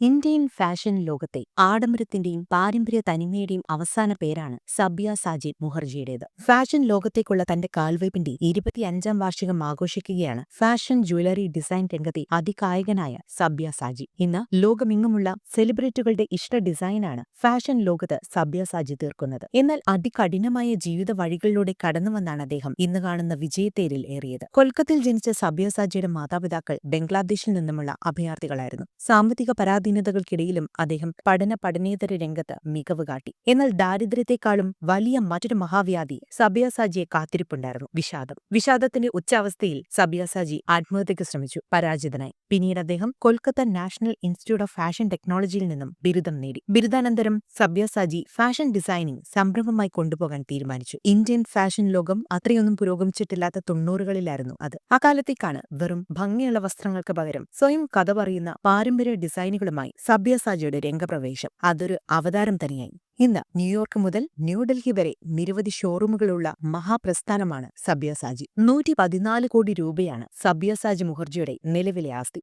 Indian fashion ലോകത്തെ ആഡംബരത്തിന്റെയും പാരമ്പര്യ തനിമയുടെയും അവസാന പേരാണ് സബ്യ സാജി മുഖർജിയുടേത്. ഫാഷൻ ലോകത്തേക്കുള്ള തന്റെ കാൽവയ്പിന്റെ ഇരുപത്തിയഞ്ചാം വാർഷികം ആഘോഷിക്കുകയാണ് ഫാഷൻ ജ്വല്ലറി ഡിസൈൻ രംഗത്തെ അതികായകനായ സബ്യ സാജി. ഇന്ന് ലോകമെങ്ങുമുള്ള സെലിബ്രിറ്റികളുടെ ഇഷ്ട ഡിസൈനാണ് ഫാഷൻ ലോകത്ത് സബ്യ സാജി തീർക്കുന്നത്. എന്നാൽ അതികഠിനമായ ജീവിത വഴികളിലൂടെ കടന്നുവന്നാണ് അദ്ദേഹം ഇന്ന് കാണുന്ന വിജയത്തേരിൽ ഏറിയത്. കൊൽക്കത്തയിൽ ജനിച്ച സബ്യ സാജിയുടെ മാതാപിതാക്കൾ ബംഗ്ലാദേശിൽ നിന്നുമുള്ള അഭയാർത്ഥികളായിരുന്നു. സാമ്പത്തിക പരാധീനതകൾക്കിടയിലും അദ്ദേഹം പഠന പഠനേതര രംഗത്ത് മികവ് കാട്ടി. എന്നാൽ ദാരിദ്ര്യത്തെക്കാളും വലിയ മറ്റൊരു മഹാവ്യാധി സബ്യാസാജിയെ കാത്തിരിപ്പുണ്ടായിരുന്നു വിഷാദം. വിഷാദത്തിന്റെ ഉച്ചാവസ്ഥയിൽ സബ്യാസാജി ആത്മഹത്യക്ക് ശ്രമിച്ചു പരാജിതനായി. പിന്നീട് അദ്ദേഹം Kolkata National Institute of Fashion ടെക്നോളജിയിൽ നിന്നും ബിരുദം നേടി. ബിരുദാനന്തരം സബ്യാസാജി ഫാഷൻ ഡിസൈനിംഗ് സംരംഭമായി കൊണ്ടുപോകാൻ തീരുമാനിച്ചു. ഇന്ത്യൻ ഫാഷൻ ലോകം അത്രയൊന്നും പുരോഗമിച്ചിട്ടില്ലാത്ത തൊണ്ണൂറുകളിലായിരുന്നു അത്. അക്കാലത്തേക്കാണ് വെറും ഭംഗിയുള്ള വസ്ത്രങ്ങൾക്ക് പകരം സ്വയം കഥ പറയുന്ന പാരമ്പര്യ ഡിസൈനുകളുമായി സബ്യസാജിയുടെ രംഗപ്രവേശം. അതൊരു അവതാരം തന്നെയായി. ഇന്ന് ന്യൂയോർക്ക് മുതൽ ന്യൂഡൽഹി വരെ നിരവധി ഷോറൂമുകളുള്ള മഹാപ്രസ്ഥാനമാണ് സബ്യസാജി നൂറ്റി പതിനാല് കോടി രൂപയാണ് സബ്യസാജി മുഖർജിയുടെ നിലവിലെ ആസ്തി.